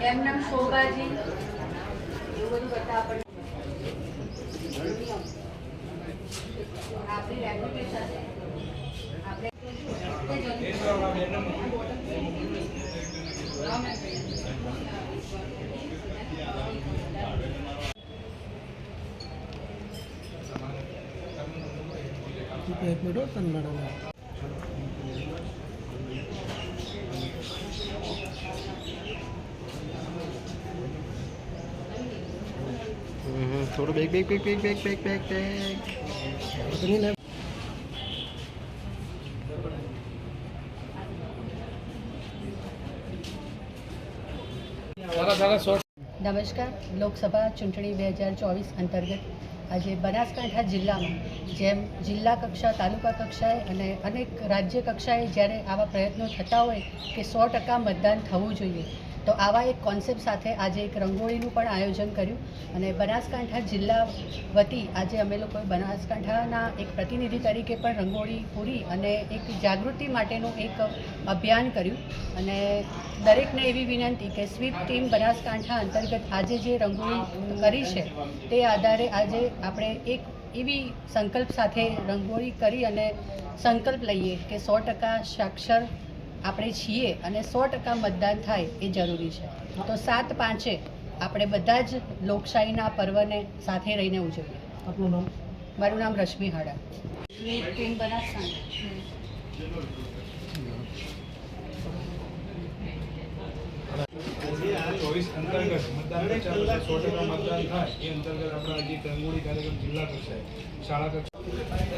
એમના શોભાજી એવું બધું બધા આપણને આપણી રેપ્યુટેશન ఇప్పుడు ఎప్పుడో తను થોડું bag bag bag bag bag bag bag bag નમસ્કાર. લોકસભા ચૂંટણી બે હજાર ચોવીસ અંતર્ગત આજે બનાસકાંઠા જિલ્લામાં જેમ જિલ્લા કક્ષા, તાલુકા કક્ષાએ અને અનેક રાજ્ય કક્ષાએ જ્યારે આવા પ્રયત્નો થતા હોય કે સો ટકા મતદાન થવું જોઈએ તો આવા એક કોન્સેપ્ટ સાથે આજે એક રંગોળીનું પણ આયોજન કર્યું અને બનાસકાંઠા જિલ્લા વતી આજે અમે લોકોએ બનાસકાંઠાના એક પ્રતિનિધિ તરીકે પણ રંગોળી પૂરી અને એક જાગૃતિ માટેનું એક અભિયાન કર્યું. અને દરેકને એવી વિનંતી કે સ્વીપ ટીમ બનાસકાંઠા અંતર્ગત આજે જે રંગોળી કરી છે તે આધારે આજે આપણે એક એવી સંકલ્પ સાથે રંગોળી કરી અને સંકલ્પ લઈએ કે સો ટકા સાક્ષર આપણે છીએ અને સો ટકા મતદાન થાય એ જરૂરી છે. તો સાત પાંચે આપણે બધા જ લોકશાહીના પર્વને સાથે રહીને ઉજવીએ. આપનું નામ? મારું નામ રશ્મિ હાડા. ટીમ બનાસકાંઠા આજે આ ચોવીસ અંતર્ગત મતદાન પચાસ સો ટકા મતદાન થાય એ અંતર્ગત આપણા હજી રંગોળી કાર્યક્રમ જિલ્લા કક્ષાએ શાળા કક્ષાએ